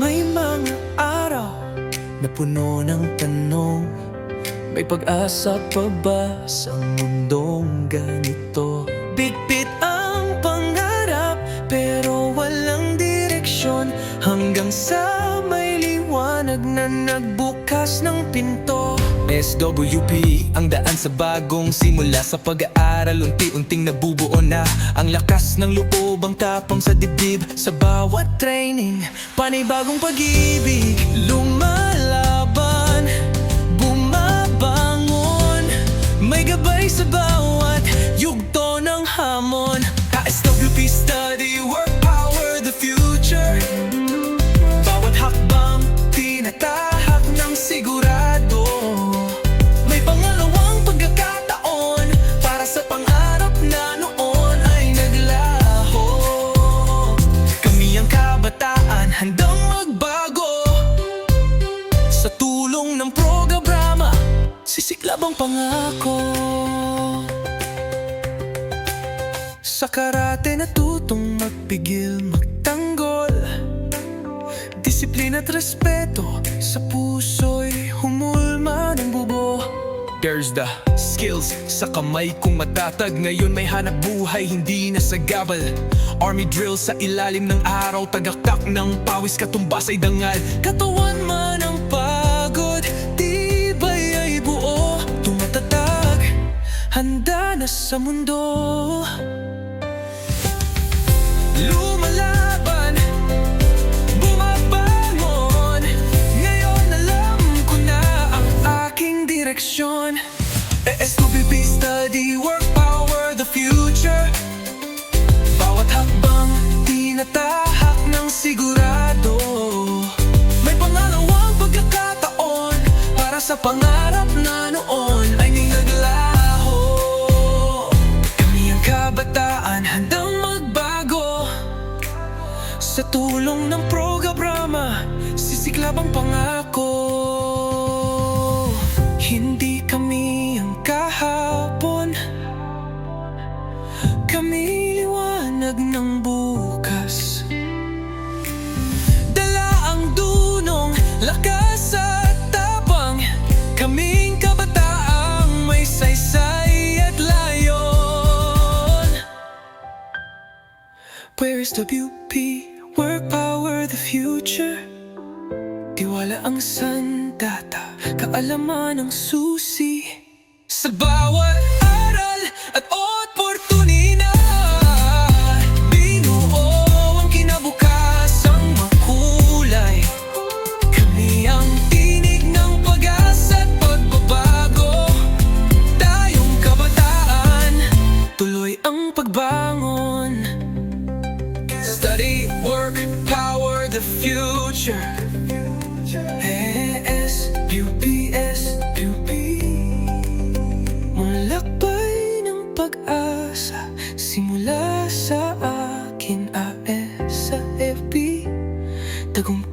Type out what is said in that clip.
May mga araw na puno ng tanong. May pag-asa pa ba sa mundong ganito? Bitbit ang pangarap pero walang direksyon. Hanggang sa may liwanag na nagbukas ng pinto SWP, ang daan sa bagong simula Sa pag-aaral, unti-unting nabubuo na. Ang lakas ng loob, ang tapang sa dibdib Sa bawat training, panibagong pag-ibig Lumalaban, bumabangon. May gabay sa bawat yugto ng hamon. KSWP study, Sisiklab ang pangako? Sa karate natutong magpigil, magtanggol. Disiplina at respeto Sa puso'y humulma ng bubo. There's the skills sa kamay kong matatag. Ngayon may hanap buhay, hindi na sa gabal Army drill sa ilalim ng araw Tagaktak ng pawis, katumbas ay dangal. Katawan man handa na sa mundo. Lumalaban Bumabangon. Ngayon alam ko na ang aking direksyon. SWP study, work, power, the future. Bawat hakbang tinatahak ng sigurado. May pangalawang pagkakataon Para sa pangarap na noon sa tulong ng programa Sisiklab ang pangako Where is WP? Work power the future Tiwala ang sandata Kaalaman ang susi Sa bawat Study, work, power the future. AS, UPS, UP. Malakbay ng pag-asa simula sa akin AS sa FB. Tagumpay